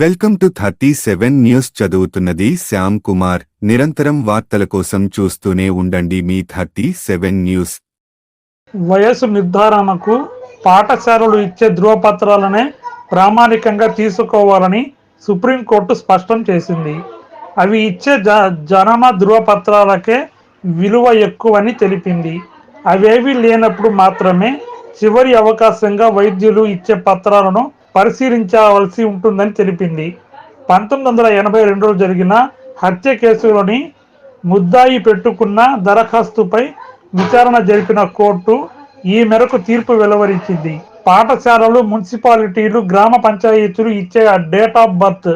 Welcome to thirty seven news చదువుతున్నది శ్యామ్ కుమార్. నిరంతరం వార్తల కోసం చూస్తూనే ఉండండి మీ థర్టీ సెవెన్ న్యూస్. వయసు నిర్ధారణకు పాఠశాలలు ఇచ్చే ధృవపత్రాలనే ప్రామాణికంగా తీసుకోవాలని సుప్రీంకోర్టు స్పష్టం చేసింది. అవి ఇచ్చే జ జనన ధృవపత్రాలకే విలువ ఎక్కువని తెలిపింది. అవేవి లేనప్పుడు మాత్రమే చివరి అవకాశంగా వైద్యులు ఇచ్చే పత్రాలను పరిశీలించవలసి ఉంటుందని తెలిపింది. పంతొమ్మిది వందల ఎనభై రెండులో జరిగిన హత్య కేసులోని ముద్దాయి పెట్టుకున్న దరఖాస్తుపై విచారణ జరిపిన కోర్టు ఈ మేరకు తీర్పు వెలువరించింది. పాఠశాలలు మున్సిపాలిటీలు గ్రామ పంచాయతీలు ఇచ్చే డేట్ ఆఫ్ బర్త్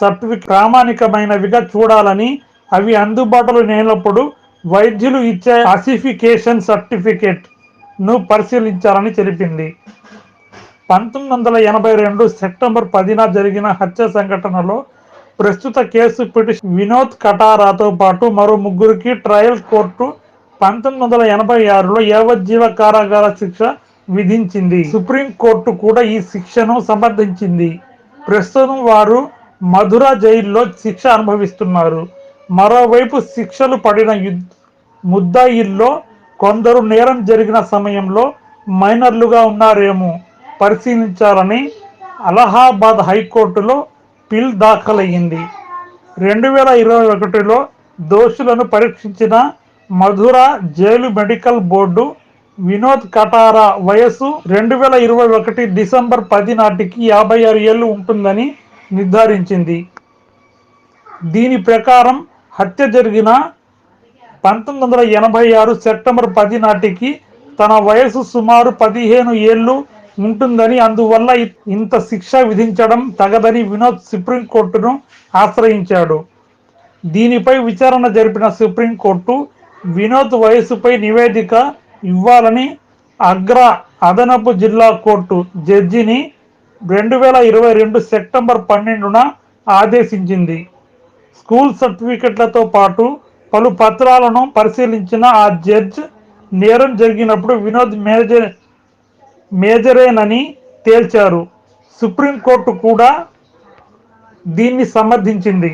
సర్టిఫికేట్ ప్రామాణికమైనవిగా చూడాలని అవి అందుబాటులో లేనప్పుడు వైద్యులు ఇచ్చే అసిఫికేషన్ సర్టిఫికేట్ను పరిశీలించాలని తెలిపింది. పంతొమ్మిది వందల ఎనభై రెండు సెప్టెంబర్ పదిన జరిగిన హత్య సంఘటనలో ప్రస్తుత కేసు పిటిషన్ వినోద్ కటారాతో పాటు మరో ముగ్గురికి ట్రయల్ కోర్టు పంతొమ్మిది వందల ఎనభై ఆరులో యావజ్జీవ కారాగార శిక్ష విధించింది. సుప్రీం కోర్టు కూడా ఈ శిక్షను సమర్థించింది. ప్రస్తుతం వారు మధుర జైల్లో శిక్ష అనుభవిస్తున్నారు. మరోవైపు శిక్షలు పడిన యుద్ ముద్దాయిల్లో కొందరు నేరం జరిగిన సమయంలో మైనర్లుగా ఉన్నారేమో. పరిశీలించాలని అలహాబాద్ హైకోర్టులో పిల్ దాఖలయ్యింది. రెండు వేల ఇరవై ఒకటిలో దోషులను పరీక్షించిన Mathura jail medical board Vinod Katara వయస్సు రెండు వేల ఇరవై ఒకటి డిసెంబర్ పది నాటికి యాభై ఆరు ఏళ్ళు ఉంటుందని నిర్ధారించింది. దీని ప్రకారం హత్య జరిగిన పంతొమ్మిది వందల ఎనభై ఆరు సెప్టెంబర్ పది నాటికి తన వయసు సుమారు పదిహేను ఏళ్ళు ఉంటుందని అందువల్ల ఇ- ఇంత శిక్ష విధించడం తగదని వినోద్ సుప్రీంకోర్టును ఆశ్రయించాడు. దీనిపై విచారణ జరిపిన సుప్రీంకోర్టు వినోద్ వయసుపై నివేదిక ఇవ్వాలని అగ్రా అదనపు జిల్లా కోర్టు జడ్జిని రెండు వేల ఇరవై రెండు సెప్టెంబర్ పన్నెండున ఆదేశించింది. స్కూల్ సర్టిఫికెట్లతో పాటు పలు పత్రాలను పరిశీలించిన ఆ జడ్జ్ నేరం జరిగినప్పుడు వినోద్ మేజర్ మేజరేనని తేల్చారు. సుప్రీంకోర్టు కూడా దీన్ని సమర్థించింది.